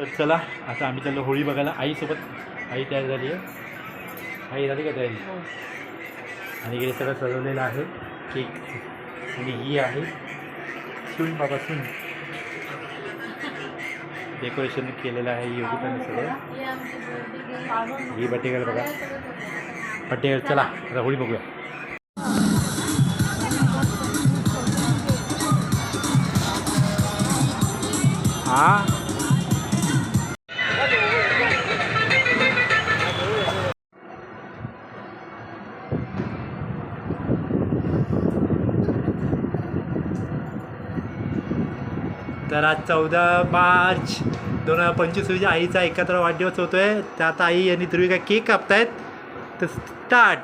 तर चला आता आम्ही चाललो होळी बघायला. आईसोबत आई तयार झाली आहे. आई झाली का तयारी? आणि इकडे सगळं सजवलेलं आहे. केक आणि ही आहे. सुन बाबा सुन डेकोरेशन केलेलं आहे योगिताने सगळं. ही बटेगर बघा. बटेगर चला आता होळी बघूया. हा? तर आज चौदा मार्च दोन हजार पंचवीस रोजी आईचा एकत्र वाढदिवस होतोय. त्यात आई आणि ध्रुविका केक कापतायत. तर start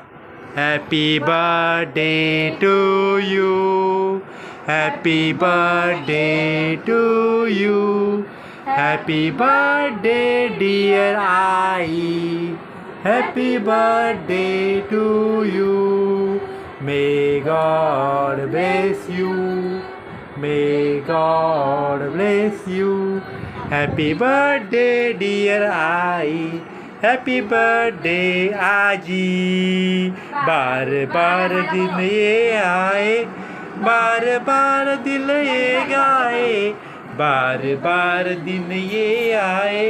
happy birthday to you happy birthday to you happy birthday dear आई happy birthday to you may God bless you May God bless you. Happy birthday, dear आई Happy birthday, आजी बार बार दिन ये आए बार बार दिल ये गाए बार बार दिन ये आए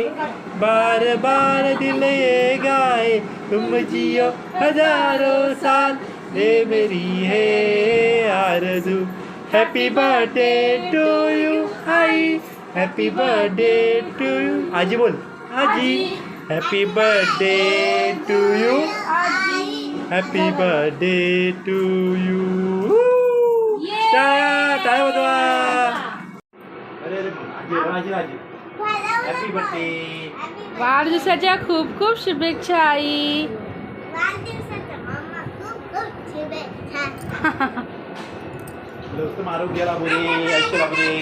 बार बार दिल ये गाए। तुम जियो हज़ारों साल ये मेरी है आरज़ू। हॅपी बर्थडे टू यू आई। हॅपी बर्थडे टू यू आजी बोल। आजी। Happy birthday to you happy birthday to you वाजवा. आजी आजी हॅपी बर्थडे वाढदिवसाच्या खूप खूप शुभेच्छा आई. आरोग्य दे आयुष्य दे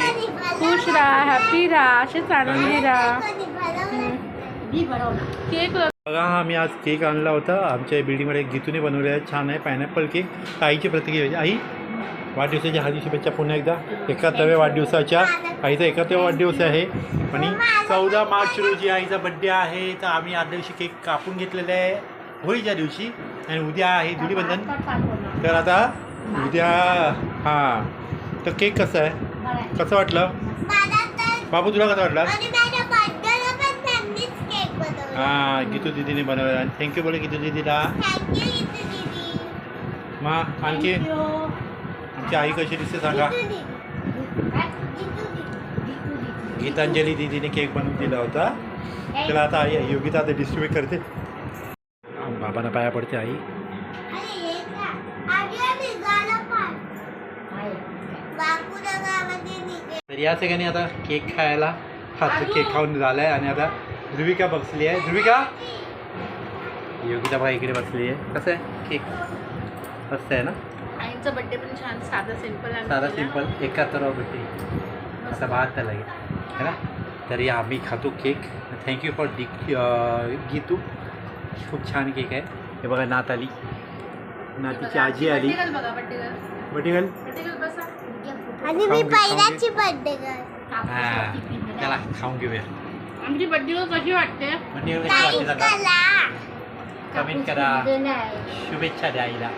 खुश राहा हॅपी राहा असेच आनंदी राहा. बनवलं? बनवला केक बघा हा मी आज केक आणला होता. आमच्या बिल्डिंगमध्ये गीतूने बनवलेला आहे. छान आहे पायनॅपल केक आईची प्रतिक्रिया आई वाढदिवसाच्या हार्दिक शुभेच्छा पुन्हा एकदा. एकाहत्तराव्या वाढदिवसाच्या आईचा एकाहत्तरावा वाढदिवस आहे. आणि चौदा मार्च रोजी आईचा बड्डे आहे. तर आम्ही आदल्या दिवशी केक कापून घेतलेला आहे. होळीच्या दिवशी. आणि उद्या आहे धुलीबंधन तर आता उद्या हां. तर केक कसं आहे? कसं वाटलं? बाबू तुला कसं वाटलं? हां गीतू दिदीने बनवला. आणि थँक्यू बोले गीतू दिदीला. मग आणखी? आमची आई कशी दिसते सांगा. गीतांजली दिदीने केक बनवून दिला होता. त्याला आता आई योगिता आता डिस्ट्रीब्यूट करते. बाबांना पाया पडते आई. तर या सगळ्यांनी आता केक खायला हा तो केक खाऊन झाला आहे आणि आता ध्रुविका बसली आहे. ध्रुविका? योगिता बाई इकडे बसली आहे. कसं आहे? केक? मस्त आहे ना? बर्थडे पण छान साधा सिंपल साधा सिंपल एकाहत्तरावा बड्डे असा बहात्तर लागेल है ना? तरी आम्ही खातो cake thank you for the Geetu. खूप छान केक आहे. हे बघा नात आली. नातीची आजी आली. बड्डे गर्ल बर्थडे बसा. आणि मी पहिल्याची बर्थडे गर्ल हाँ त्याला खाऊन घेऊया. आमची बर्थडे कशी वाटते? बड्डे गर्ल कशी वाटते काहीच सांगा कला कमेंट करा. शुभेच्छा द्या आईला.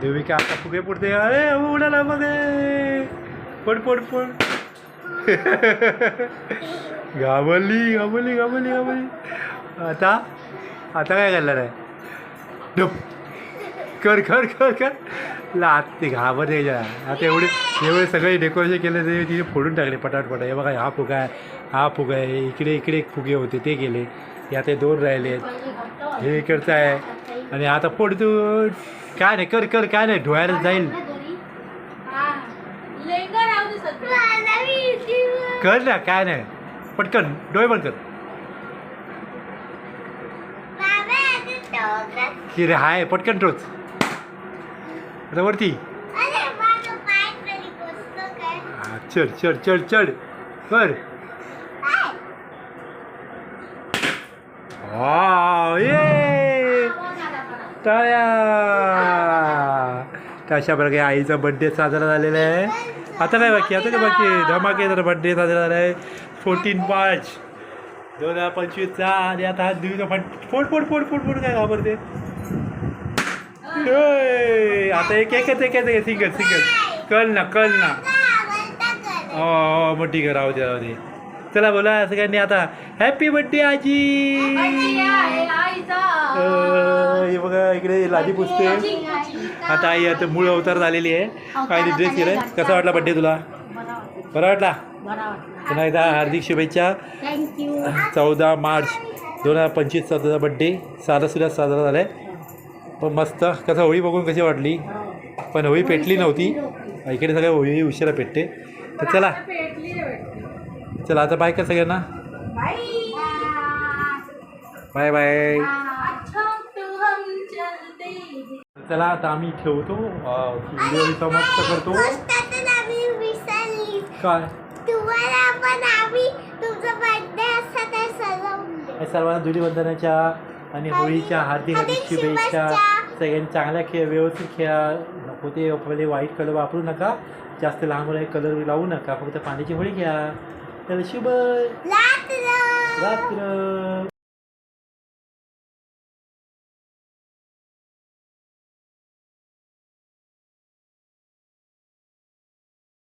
देविका आता फुगे पुढते अरे उडाला मध्ये पड पड पड. घाबरली घाबरली घाबरली घाबरली. आता आता काय करणार आहे? डप कर कर कर कर. लात ते घाबरते जरा आता एवढे एवढे सगळे डेकोरेशन केले ते तिथे फोडून टाकले पटाटपटा हे बघा हा फुगा आहे हा फुगा आहे. इकडे इकडे फुगे होते ते गेले या ते दोन राहिले आहेत. हे इकडचं आहे. आणि आता फोड तू काय नाही कर कर काय नाही धुवायला जाईल. कर ना काय नाही. पटकन डोळे बंद कर. की रे हाय पटकन टोच. आता वरती. हा, चढ चढ चढ चढ. कर. वाव, ये टाळ्या तर अशा प्रकारे आईचा बड्डे साजरा झालेला आहे आता काय बाकी आता काय बाकी धमाकेदार बड्डे साजरा झाला आहे फोर्टीन मार्च दोन हजार पंचवीसचा आणि आता हा दिवस फोड फोड फोड फोड फोड काय घाबरते आता एक एकच एकच एक सिंगल सिंगल कल ना कल ना हो हो मग ठीक राहू दे राहू दे चला बोला सगळ्यांनी आता. हॅपी बर्थडे आजी. हे बघा इकडे लादी पुसते. आता आई आता मूळ अवतार झालेली आहे. काय ड्रेस केलाय. कसा वाटला बड्डे तुला? बरा वाटला? पुन्हा एकदा हार्दिक शुभेच्छा. चौदा मार्च दोन हजार पंचवीसचा तुझा बड्डे साधा साजरा झाला आहे पण मस्त. कसं होळी बघून कशी वाटली? पण होळी पेटली नव्हती. इकडे सगळ्या होळी उशिरा पेटते. तर चला. चला आता बाय कर सगळ्यांना. बाय बाय चला आता आम्ही ठेवतो व्हिडिओ समाप्त करतो. काय? सर्वांना धुलीवंदनाच्या आणि होळीच्या हार्दिक हार्दिक शुभेच्छा. सगळ्यांनी चांगल्या खेळ व्यवस्थित खेळा. नको ते पहिले वाईट कलर वापरू नका. जास्त लहान मुलं कलर लावू नका. फक्त पाण्याची होळी घ्या Hello, Shubai. Latro. Latro.